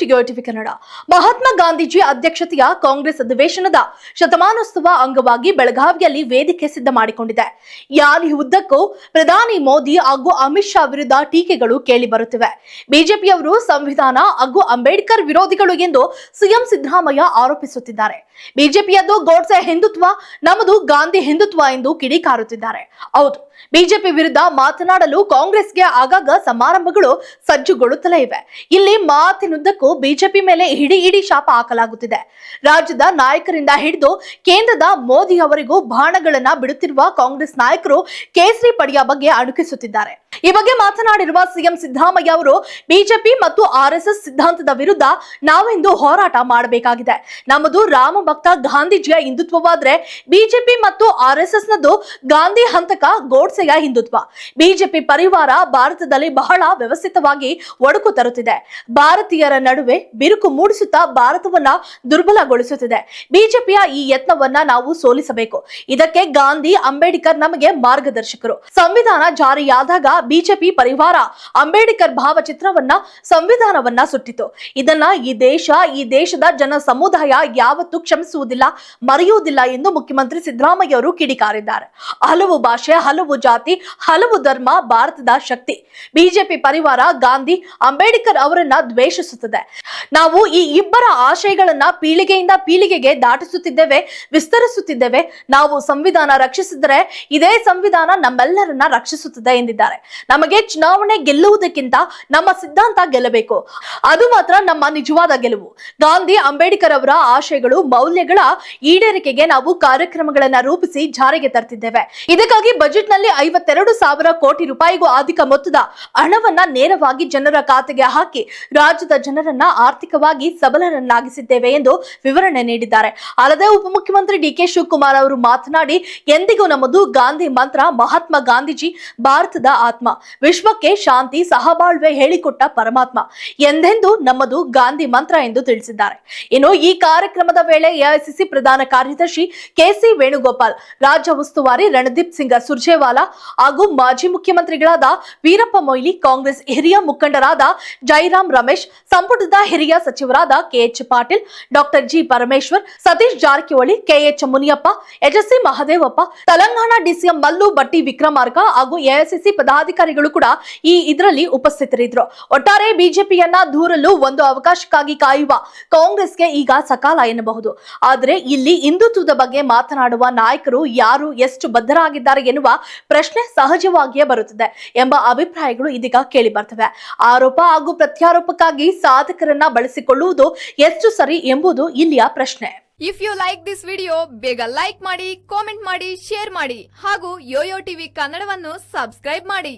ಟಿಯೋ TV Kannada. Mahatma Gandhiji ಅಧ್ಯಕ್ಷತೆಯ ಕಾಂಗ್ರೆಸ್ ಅಧಿವೇಶನದ ಶತಮಾನೋತ್ಸವ ಅಂಗವಾಗಿ ಬೆಳಗಾವಿಯಲ್ಲಿ ವೇದಿಕೆ ಸಿದ್ಧ ಮಾಡಿಕೊಂಡಿದೆ. ಯಾರಿ ಉದ್ದಕ್ಕೂ ಪ್ರಧಾನಿ ಮೋದಿ ಹಾಗೂ ಅಮಿತ್ ಶಾ ವಿರುದ್ಧ ಟೀಕೆಗಳು ಕೇಳಿ ಬರುತ್ತಿವೆ ಬಿಜೆಪಿಯವರು ಸಂವಿಧಾನ ಹಾಗೂ ಅಂಬೇಡ್ಕರ್ ವಿರೋಧಿಗಳು ಎಂದು ಸಿಎಂ ಸಿದ್ದರಾಮಯ್ಯ ಆರೋಪಿಸುತ್ತಿದ್ದಾರೆ. ಬಿಜೆಪಿಯದ್ದು ಗೋಡ್ಸೆ ಹಿಂದುತ್ವ, ನಮ್ಮದು ಗಾಂಧಿ ಹಿಂದುತ್ವ ಎಂದು ಕಿಡಿಕಾರುತ್ತಿದ್ದಾರೆ. ಹೌದು, ಬಿಜೆಪಿ ವಿರುದ್ಧ ಮಾತನಾಡಲು ಕಾಂಗ್ರೆಸ್ಗೆ ಆಗಾಗ ಸಮಾರಂಭಗಳು ಸಜ್ಜುಗೊಳ್ಳುತ್ತಲೇ ಇವೆ. ಇಲ್ಲಿ ಮಾತಿನುದ್ದಕ್ಕೂ ಬಿಜೆಪಿ ಮೇಲೆ ಹಿಡಿ ಇಡೀ ಶಾಪ ಹಾಕಲಾಗುತ್ತಿದೆ. ರಾಜ್ಯದ ನಾಯಕರಿಂದ ಹಿಡಿದು ಕೇಂದ್ರದ ಮೋದಿ ಅವರಿಗೂ ಬಾಣಗಳನ್ನ ಬಿಡುತ್ತಿರುವ ಕಾಂಗ್ರೆಸ್ ನಾಯಕರು ಕೇಸರಿ ಪಡೆಯ ಬಗ್ಗೆ ಅಣುಕಿಸುತ್ತಿದ್ದಾರೆ. ಈ ಬಗ್ಗೆ ಮಾತನಾಡಿರುವ ಸಿಎಂ ಸಿದ್ದರಾಮಯ್ಯ ಅವರು, ಬಿಜೆಪಿ ಮತ್ತು ಆರ್ಎಸ್ಎಸ್ ಸಿದ್ಧಾಂತದ ವಿರುದ್ಧ ನಾವಿಂದು ಹೋರಾಟ ಮಾಡಬೇಕಾಗಿದೆ. ನಮ್ಮದು ರಾಮ ಭಕ್ತ ಗಾಂಧೀಜಿಯ ಹಿಂದುತ್ವವಾದ್ರೆ ಬಿಜೆಪಿ ಮತ್ತು ಆರ್ಎಸ್ಎಸ್ ನದ್ದು ಗಾಂಧಿ ಹಂತಕ ಗೋಡ್ಸೆಯ ಹಿಂದುತ್ವ. ಬಿಜೆಪಿ ಪರಿವಾರ ಭಾರತದಲ್ಲಿ ಬಹಳ ವ್ಯವಸ್ಥಿತವಾಗಿ ಒಡಕು ತರುತ್ತಿದೆ. ಭಾರತೀಯರ ನಡುವೆ ಬಿರುಕು ಮೂಡಿಸುತ್ತಾ ಭಾರತವನ್ನ ದುರ್ಬಲಗೊಳಿಸುತ್ತಿದೆ. ಬಿಜೆಪಿಯ ಈ ಯತ್ನವನ್ನ ನಾವು ಸೋಲಿಸಬೇಕು. ಇದಕ್ಕೆ ಗಾಂಧಿ, ಅಂಬೇಡ್ಕರ್ ನಮಗೆ ಮಾರ್ಗದರ್ಶಕರು. ಸಂವಿಧಾನ ಜಾರಿಯಾದಾಗ ಬಿಜೆಪಿ ಪರಿವಾರ ಅಂಬೇಡ್ಕರ್ ಭಾವಚಿತ್ರವನ್ನ, ಸಂವಿಧಾನವನ್ನ ಸುಟ್ಟಿತು. ಇದನ್ನ ಈ ದೇಶ, ಈ ದೇಶದ ಜನ ಸಮುದಾಯ ಯಾವತ್ತೂ ಕ್ಷಮಿಸುವುದಿಲ್ಲ, ಮರೆಯುವುದಿಲ್ಲ ಎಂದು ಮುಖ್ಯಮಂತ್ರಿ ಸಿದ್ದರಾಮಯ್ಯ ಅವರು ಕಿಡಿಕಾರಿದ್ದಾರೆ. ಹಲವು ಭಾಷೆ, ಹಲವು ಜಾತಿ, ಹಲವು ಧರ್ಮ ಭಾರತದ ಶಕ್ತಿ. ಬಿಜೆಪಿ ಪರಿವಾರ ಗಾಂಧಿ ಅಂಬೇಡ್ಕರ್ ಅವರನ್ನ ದ್ವೇಷಿಸುತ್ತದೆ. ನಾವು ಈ ಇಬ್ಬರ ಆಶಯಗಳನ್ನ ಪೀಳಿಗೆಯಿಂದ ಪೀಳಿಗೆಗೆ ದಾಟಿಸುತ್ತಿದ್ದೇವೆ, ವಿಸ್ತರಿಸುತ್ತಿದ್ದೇವೆ. ನಾವು ಸಂವಿಧಾನ ರಕ್ಷಿಸಿದರೆ ಇದೇ ಸಂವಿಧಾನ ನಮ್ಮೆಲ್ಲರನ್ನ ರಕ್ಷಿಸುತ್ತದೆ ಎಂದಿದ್ದಾರೆ. ನಮಗೆ ಚುನಾವಣೆ ಗೆಲ್ಲುವುದಕ್ಕಿಂತ ನಮ್ಮ ಸಿದ್ಧಾಂತ ಗೆಲ್ಲಬೇಕು. ಅದು ಮಾತ್ರ ನಮ್ಮ ನಿಜವಾದ ಗೆಲುವು. ಗಾಂಧಿ, ಅಂಬೇಡ್ಕರ್ ಅವರ ಆಶಯಗಳು, ಮೌಲ್ಯಗಳ ಈಡೇರಿಕೆಗೆ ನಾವು ಕಾರ್ಯಕ್ರಮಗಳನ್ನ ರೂಪಿಸಿ ಜಾರಿಗೆ ತರ್ತಿದ್ದೇವೆ. ಇದಕ್ಕಾಗಿ ಬಜೆಟ್ನಲ್ಲಿ ಐವತ್ತೆರಡು ಸಾವಿರ ಕೋಟಿ ರೂಪಾಯಿಗೂ ಅಧಿಕ ಮೊತ್ತದ ಹಣವನ್ನ ನೇರವಾಗಿ ಜನರ ಖಾತೆಗೆ ಹಾಕಿ ರಾಜ್ಯದ ಜನರನ್ನ ಆರ್ಥಿಕವಾಗಿ ಸಬಲರನ್ನಾಗಿಸಿದ್ದೇವೆ ಎಂದು ವಿವರಣೆ ನೀಡಿದ್ದಾರೆ. ಅಲ್ಲದೆ ಉಪಮುಖ್ಯಮಂತ್ರಿ ಡಿಕೆ ಶಿವಕುಮಾರ್ ಅವರು ಮಾತನಾಡಿ, ಎಂದಿಗೂ ನಮ್ಮದು ಗಾಂಧಿ ಮಂತ್ರ, ಮಹಾತ್ಮ ಗಾಂಧೀಜಿ, ಭಾರತದ ಆತ್ಮ. ವಿಶ್ವಕ್ಕೆ ಶಾಂತಿ, ಸಹಬಾಳ್ವೆ ಹೇಳಿಕೊಟ್ಟ ಪರಮಾತ್ಮ. ಎಂದೆಂದು ನಮ್ಮದು ಗಾಂಧಿ ಮಂತ್ರ ಎಂದು ತಿಳಿಸಿದ್ದಾರೆ. ಇನ್ನು ಈ ಕಾರ್ಯಕ್ರಮದ ವೇಳೆ ಎಐಸಿಸಿ ಪ್ರಧಾನ ಕಾರ್ಯದರ್ಶಿ ಕೆಸಿ ವೇಣುಗೋಪಾಲ್, ರಾಜ್ಯ ಉಸ್ತುವಾರಿ ರಣದೀಪ್ ಸಿಂಗ್ ಸುರ್ಜೇವಾಲಾ ಹಾಗೂ ಮಾಜಿ ಮುಖ್ಯಮಂತ್ರಿಗಳಾದ ವೀರಪ್ಪ ಮೊಯ್ಲಿ, ಕಾಂಗ್ರೆಸ್ ಹಿರಿಯ ಮುಖಂಡರಾದ ಜೈರಾಮ್ ರಮೇಶ್, ಸಂಪುಟದ ಹಿರಿಯ ಸಚಿವರಾದ KH Patil, doctor G Parameshwar, Satish Jarkiholi, KH Muniyappa ಯಶಸ್ವಿ ಮಹದೇವಪ್ಪ, ತೆಲಂಗಾಣ ಡಿಸಿಎಂ ಮಲ್ಲು ಬಟ್ಟಿ ವಿಕ್ರಮಾರ್ಕ ಹಾಗೂ ಎಐಸಿಸಿ ಪದಾಧಿಕಾರಿಗಳು ಕೂಡ ಈ ಇದರಲ್ಲಿ ಉಪಸ್ಥಿತರಿದ್ದರು. ಒಟ್ಟಾರೆ ಬಿಜೆಪಿಯನ್ನ ದೂರಲು ಒಂದು ಅವಕಾಶಕ್ಕಾಗಿ ಕಾಯುವ ಕಾಂಗ್ರೆಸ್ಗೆ ಈಗ ಸಕಾಲ ಎನ್ನಬಹುದು. ಆದರೆ ಇಲ್ಲಿ ಹಿಂದುತ್ವದ ಬಗ್ಗೆ ಮಾತನಾಡುವ ನಾಯಕರು ಯಾರು, ಎಷ್ಟು ಬದ್ಧರಾಗಿದ್ದಾರೆ ಎನ್ನುವ ಪ್ರಶ್ನೆ ಸಹಜವಾಗಿಯೇ ಬರುತ್ತದೆ ಎಂಬ ಅಭಿಪ್ರಾಯಗಳು ಇದೀಗ ಕೇಳಿ ಬರ್ತವೆ. ಆರೋಪ ಹಾಗೂ ಪ್ರತ್ಯಾರೋಪಕ್ಕಾಗಿ ಸಾಧಕರನ್ನ ಬಳಸಿಕೊಳ್ಳುವುದು ಎಷ್ಟು ಸರಿ ಎಂಬುದು ಇಲ್ಲಿಯ ಪ್ರಶ್ನೆ. If you like this video ಬೇಗ ಲೈಕ್ ಮಾಡಿ ಕಾಮೆಂಟ್ ಮಾಡಿ ಶೇರ್ ಮಾಡಿ ಹಾಗೂ ಯೋಯೋ ಟಿವಿ ಕನ್ನಡವನ್ನು ಸಬ್ಸ್ಕ್ರೈಬ್ ಮಾಡಿ.